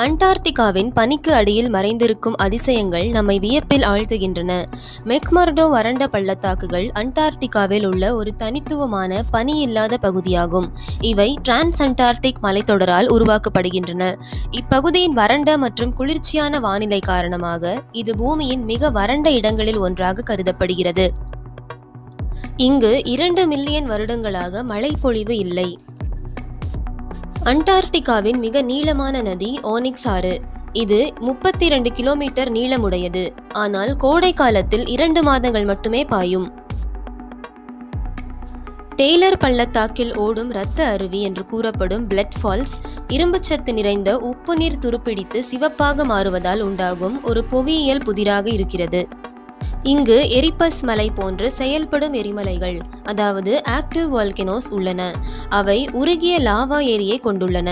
அண்டார்டிகாவின் பனிக்கு அடியில் மறைந்திருக்கும் அதிசயங்கள் நம்மை வியப்பில் ஆழ்த்துகின்றன. மெக்மர்டோ வறண்ட பள்ளத்தாக்குகள் அண்டார்டிகாவில் உள்ள ஒரு தனித்துவமான பனி இல்லாத பகுதியாகும். இவை டிரான்ஸ் அண்டார்டிக் மலைத்தொடரால் உருவாக்கப்படுகின்றன. இப்பகுதியின் வறண்ட மற்றும் குளிர்ச்சியான வானிலை காரணமாக இது பூமியின் மிக வறண்ட இடங்களில் ஒன்றாக கருதப்படுகிறது. இங்கு இரண்டு மில்லியன் வருடங்களாக மழைப்பொழிவு இல்லை. அண்டார்டிகாவின் மிக நீளமான நதி ஓனிக்ஸ் ஆறு இது முப்பத்தி இரண்டு கிலோமீட்டர் நீளமுடையது. ஆனால் கோடை காலத்தில் இரண்டு மாதங்கள் மட்டுமே பாயும். டெய்லர் பள்ளத்தாக்கில் ஓடும் இரத்த அருவி என்று கூறப்படும் பிளட் ஃபால்ஸ் இரும்புச்சத்து நிறைந்த உப்பு நீர் துருப்பிடித்து சிவப்பாக மாறுவதால் உண்டாகும் ஒரு புவியியல் புதிராக இருக்கிறது. இங்கு எரிபஸ் மலை போன்று செயல்படும் எரிமலைகள் அதாவது ஆக்டிவ் வால்கினோஸ் உள்ளன. அவை உருகிய லாவா ஏரியை கொண்டுள்ளன.